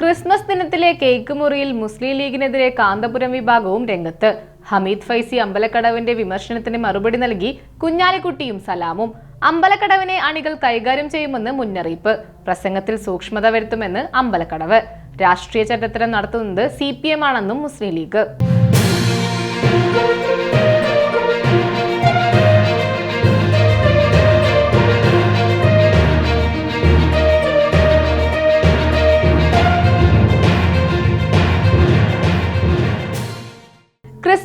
Christmas ദിനത്തിലെ cake മുറിയിൽ മുസ്ലിം ലീഗിനെതിരെ കാന്തപുരം വിഭാഗവും രംഗത്ത്. ഹമീദ് ഫൈസി അമ്പലക്കടവിന്റെ വിമർശനത്തിന് മറുപടി നൽകി കുഞ്ഞാലിക്കുട്ടിയും സലാമും. അമ്പലക്കടവിനെ അണികൾ കൈകാര്യം ചെയ്യുമെന്ന് മുന്നറിയിപ്പ്. പ്രസംഗത്തിൽ സൂക്ഷ്മത വരുത്തുമെന്ന് അമ്പലക്കടവ്. രാഷ്ട്രീയ ചരിത്രം നടത്തുന്നത് സി പി എം ആണെന്നും മുസ്ലിം ലീഗ്.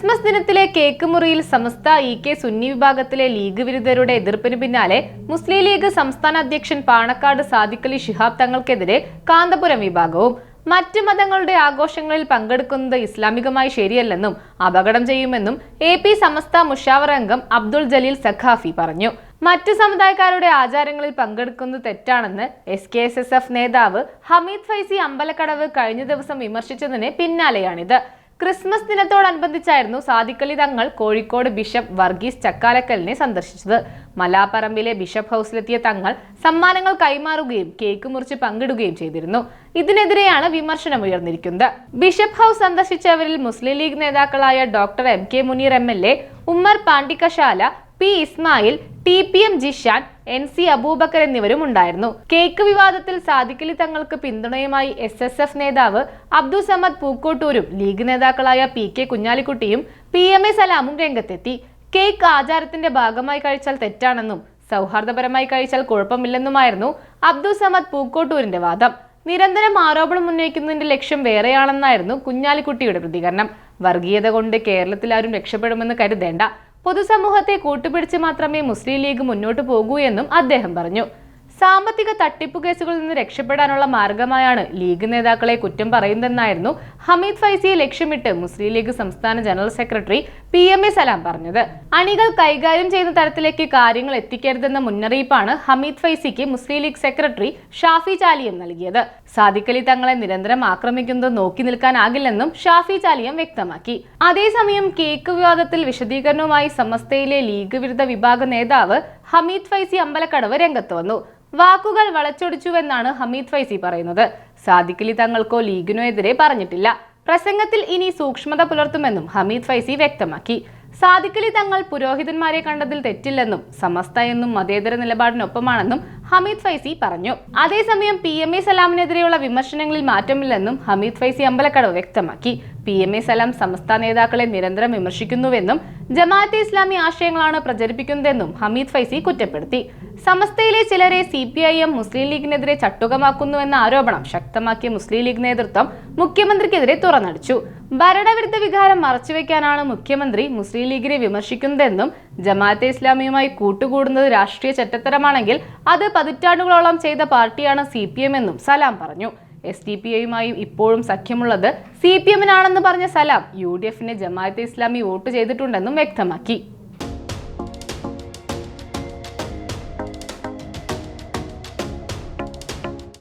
ക്രിസ്മസ് ദിനത്തിലെ കേക്ക് മുറിയിൽ സമസ്ത ഇ കെ സുന്നി വിഭാഗത്തിലെ ലീഗ് വിരുദ്ധരുടെ എതിർപ്പിന് പിന്നാലെ മുസ്ലിം ലീഗ് സംസ്ഥാന അധ്യക്ഷൻ പാണക്കാട് സാദിഖലി ശിഹാബ് തങ്ങൾക്കെതിരെ കാന്തപുരം വിഭാഗവും മറ്റ് മതങ്ങളുടെ ആഘോഷങ്ങളിൽ പങ്കെടുക്കുന്നത് ഇസ്ലാമികമായി ശരിയല്ലെന്നും അപകടം ചെയ്യുമെന്നും എ പി സമസ്ത മുഷാവർ അംഗം അബ്ദുൾ ജലീൽ സഖാഫി പറഞ്ഞു. മറ്റ് സമുദായക്കാരുടെ ആചാരങ്ങളിൽ പങ്കെടുക്കുന്നത് തെറ്റാണെന്ന് S K S S F നേതാവ് ഹമീദ് ഫൈസി അമ്പലക്കടവ് കഴിഞ്ഞ ദിവസം വിമർശിച്ചതിന് പിന്നാലെയാണിത്. ക്രിസ്മസ് ദിനത്തോടനുബന്ധിച്ചായിരുന്നു സാദിഖലി തങ്ങൾ കോഴിക്കോട് ബിഷപ്പ് വർഗീസ് ചക്കാലക്കലിനെ സന്ദർശിച്ചത്. മലാപ്പറമ്പിലെ ബിഷപ്പ് ഹൗസിലെത്തിയ തങ്ങൾ സമ്മാനങ്ങൾ കൈമാറുകയും കേക്ക് മുറിച്ച് പങ്കിടുകയും ചെയ്തിരുന്നു. ഇതിനെതിരെയാണ് വിമർശനം ഉയർന്നിരിക്കുന്നത്. ബിഷപ്പ് ഹൗസ് സന്ദർശിച്ചവരിൽ മുസ്ലിം ലീഗ് നേതാക്കളായ doctor M K Muneer M L A Ummer Pandikkasala P Ismail T P M Jishan N C Abubacker എന്നിവരും ഉണ്ടായിരുന്നു. കേക്ക് വിവാദത്തിൽ സാദിഖലി തങ്ങൾക്ക് പിന്തുണയുമായി എസ് എസ് എഫ് നേതാവ് അബ്ദുൾ സമദ് പൂക്കോട്ടൂരും ലീഗ് നേതാക്കളായ പി കെ കുഞ്ഞാലിക്കുട്ടിയും പി എം എ സലാമും രംഗത്തെത്തി. കേക്ക് ആചാരത്തിന്റെ ഭാഗമായി കഴിച്ചാൽ തെറ്റാണെന്നും സൗഹാർദ്ദപരമായി കഴിച്ചാൽ കുഴപ്പമില്ലെന്നുമായിരുന്നു അബ്ദുൾ സമദ് പൂക്കോട്ടൂരിന്റെ വാദം. നിരന്തരം ആരോപണം ഉന്നയിക്കുന്നതിന്റെ ലക്ഷ്യം വേറെയാണെന്നായിരുന്നു കുഞ്ഞാലിക്കുട്ടിയുടെ പ്രതികരണം. വർഗീയത കൊണ്ട് കേരളത്തിൽ ആരും രക്ഷപ്പെടുമെന്ന് കരുതേണ്ട. പൊതുസമൂഹത്തെ കൂട്ടുപിടിച്ച് മാത്രമേ മുസ്ലിം ലീഗ് മുന്നോട്ട് പോകൂ എന്നും അദ്ദേഹം പറഞ്ഞു സാമ്പത്തിക തട്ടിപ്പ് കേസുകളിൽ നിന്ന് രക്ഷപ്പെടാനുള്ള മാർഗമായാണ് ലീഗ് നേതാക്കളെ കുറ്റം പറയുന്നതെന്നായിരുന്നു ഹമീദ് ഫൈസിയെ ലക്ഷ്യമിട്ട് മുസ്ലിം ലീഗ് സംസ്ഥാന general secretary P M A Salam പറഞ്ഞത്. അണികൾ കൈകാര്യം ചെയ്യുന്ന തരത്തിലേക്ക് കാര്യങ്ങൾ എത്തിക്കരുതെന്ന മുന്നറിയിപ്പാണ് Hameed ഫൈസിക്ക് Muslim League secretary Shafi Chaliyam നൽകിയത്. സാദിഖലി തങ്ങളെ നിരന്തരം ആക്രമിക്കുന്നത് നോക്കി നിൽക്കാനാകില്ലെന്നും ഷാഫി ചാലിയം വ്യക്തമാക്കി. അതേസമയം കേക്ക് വിവാദത്തിൽ വിശദീകരണവുമായി സമസ്തയിലെ ലീഗ് വിരുദ്ധ വിഭാഗ നേതാവ് ഹമീദ് ഫൈസി അമ്പലക്കടവ് രംഗത്ത് വന്നു. വാക്കുകൾ വളച്ചൊടിച്ചുവെന്നാണ് ഹമീദ് ഫൈസി പറയുന്നത്. സാദിഖലി തങ്ങൾക്കോ ലീഗിനോ എതിരെ പറഞ്ഞിട്ടില്ല. പ്രസംഗത്തിൽ ഇനി സൂക്ഷ്മത പുലർത്തുമെന്നും ഹമീദ് ഫൈസി വ്യക്തമാക്കി. സാദിഖലി തങ്ങൾ പുരോഹിതന്മാരെ കണ്ടതിൽ തെറ്റില്ലെന്നും സമസ്ത എന്നും മതേതര നിലപാടിനൊപ്പമാണെന്നും ഹമീദ് ഫൈസി പറഞ്ഞു. അതേസമയം പി എം എ സലാമിനെതിരെയുള്ള വിമർശനങ്ങളിൽ മാറ്റമില്ലെന്നും ഹമീദ് ഫൈസി അമ്പലക്കടവ് വ്യക്തമാക്കി. P M A Salam Samastha നേതാക്കളെ നിരന്തരം വിമർശിക്കുന്നുവെന്നും ജമാഅത്തെ ഇസ്ലാമി ആശയങ്ങളാണ് പ്രചരിപ്പിക്കുന്നതെന്നും ഹമീദ് ഫൈസി കുറ്റപ്പെടുത്തി. സമസ്തയിലെ ചിലരെ C P I M Muslim ലീഗിനെതിരെ ചട്ടുകമാക്കുന്നുവെന്ന ആരോപണം ശക്തമാക്കിയ മുസ്ലിം ലീഗ് നേതൃത്വം മുഖ്യമന്ത്രിക്കെതിരെ തുറന്നടിച്ചു. ഭരണവിരുദ്ധ വികാരം മറച്ചുവെക്കാനാണ് മുഖ്യമന്ത്രി മുസ്ലിം ലീഗിനെ വിമർശിക്കുന്നതെന്നും ജമാഅത്തെ ഇസ്ലാമിയുമായി കൂട്ടുകൂടുന്നത് രാഷ്ട്രീയ ചട്ടത്തരമാണെങ്കിൽ അത് പതിറ്റാണ്ടുകളോളം ചെയ്ത പാർട്ടിയാണ് സി എന്നും സലാം പറഞ്ഞു. എസ് ഡി പി ഐയുമായി ഇപ്പോഴും സഖ്യമുള്ളത് സി പി എമ്മിനാണെന്ന് പറഞ്ഞ സലാം യു ഡി എഫിന് ജമാഅത്തെ ഇസ്ലാമി വോട്ട് ചെയ്തിട്ടുണ്ടെന്നും വ്യക്തമാക്കി.